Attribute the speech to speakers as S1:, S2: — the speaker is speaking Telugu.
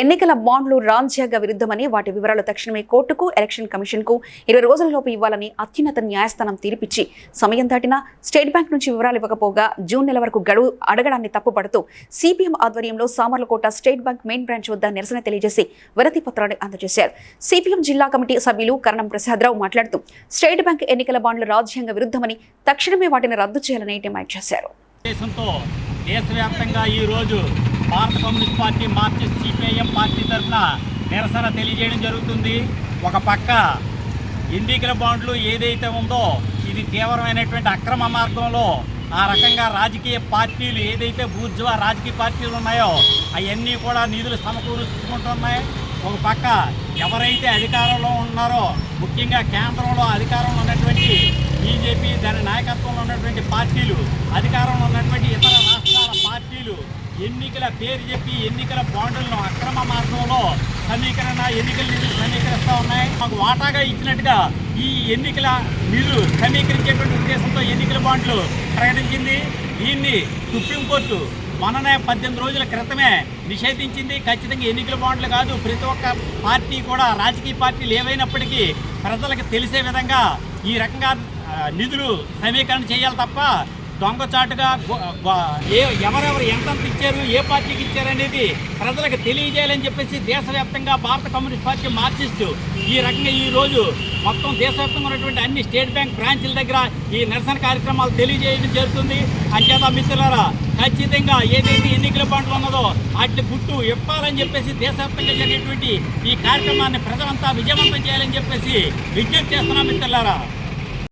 S1: ఎన్నికల బాండ్లు రాజ్యాంగ విరుద్ధమని వాటి వివరాలు తక్షణమే కోర్టుకు ఎలక్షన్ కమిషన్కు ఇరవై రోజులలోపు ఇవ్వాలని అత్యున్నత న్యాయస్థానం తీర్పిచ్చి సమయం దాటినా స్టేట్ బ్యాంక్ నుంచి వివరాలు ఇవ్వకపోగా జూన్ నెల వరకు గడువు అడగడాన్ని తప్పుపడుతూ సిపిఎం ఆధ్వర్యంలో Samarlakota state bank main branch వద్ద నిరసన తెలియజేసి వరతి పత్రాన్ని అందజేశారు. సిపిఎం జిల్లా కమిటీ సభ్యులు కరణం ప్రసాదరావు మాట్లాడుతూ స్టేట్ బ్యాంక్ ఎన్నికల బాండ్లు రాజ్యాంగ విరుద్ధమని తక్షణమే వాటిని రద్దు చేయాలని డిమాండ్ చేశారు.
S2: దేశంతో దేశవ్యాప్తంగా ఈరోజు భారత communist party Marxist CPIM party తరఫున నిరసన తెలియజేయడం జరుగుతుంది. ఒక పక్క ఎన్నికల బాండ్లు ఏదైతే ఉందో ఇది తీవ్రమైనటువంటి అక్రమ మార్గంలో ఆ రకంగా రాజకీయ పార్టీలు ఏదైతే బూర్జువా రాజకీయ పార్టీలు ఉన్నాయో అవన్నీ కూడా నిధులు సమకూరుచుకుంటున్నాయి ఒక పక్క ఎవరైతే అధికారంలో ఉన్నారో ముఖ్యంగా కేంద్రంలో అధికారంలో ఉన్నటువంటి ఈ నాయకత్వంలో ఉన్నటువంటి పార్టీలు అధికారంలో ఉన్నటువంటి ఇతర రాష్ట్రాల పార్టీలు ఎన్నికల పేరు చెప్పి ఎన్నికల బాండ్లను అక్రమ మార్గంలో సమీకరణ ఎన్నికల నిధులు సమీకరిస్తూ ఉన్నాయి. మాకు వాటాగా ఇచ్చినట్టుగా ఈ ఎన్నికల నిధులు సమీకరించేటువంటి ఉద్దేశంతో ఎన్నికల బాండ్లు ప్రకటించింది. దీన్ని సుప్రీంకోర్టు మొన్ననే పద్దెనిమిది రోజుల క్రితమే నిషేధించింది. ఖచ్చితంగా ఎన్నికల బాండ్లు కాదు ప్రతి ఒక్క పార్టీ కూడా రాజకీయ పార్టీలు ఏవైనప్పటికీ ప్రజలకు తెలిసే విధంగా ఈ రకంగా నిధులు సమీకరణ చేయాలి తప్ప దొంగచాటుగా ఏ ఎవరెవరు ఎంతంత ఇచ్చారు ఏ పార్టీకి ఇచ్చారు అనేది ప్రజలకు తెలియజేయాలని చెప్పేసి దేశవ్యాప్తంగా భారత కమ్యూనిస్ట్ పార్టీ మార్క్సిస్ట్ ఈ రకంగా ఈ రోజు మొత్తం దేశవ్యాప్తంగా ఉన్నటువంటి అన్ని స్టేట్ బ్యాంక్ బ్రాంచ్ల దగ్గర ఈ నిరసన కార్యక్రమాలు తెలియజేయడం జరుగుతుంది. అంచేత మిత్రులారా ఖచ్చితంగా ఏదైతే ఎన్నికల బాండ్లు ఉన్నదో వాటి గుట్టు ఇప్పాలని చెప్పేసి దేశవ్యాప్తంగా జరిగేటువంటి ఈ కార్యక్రమాన్ని ప్రజలంతా విజయవంతం చేయాలని చెప్పేసి విజ్ఞప్తి చేస్తున్నాం మిత్రులారా.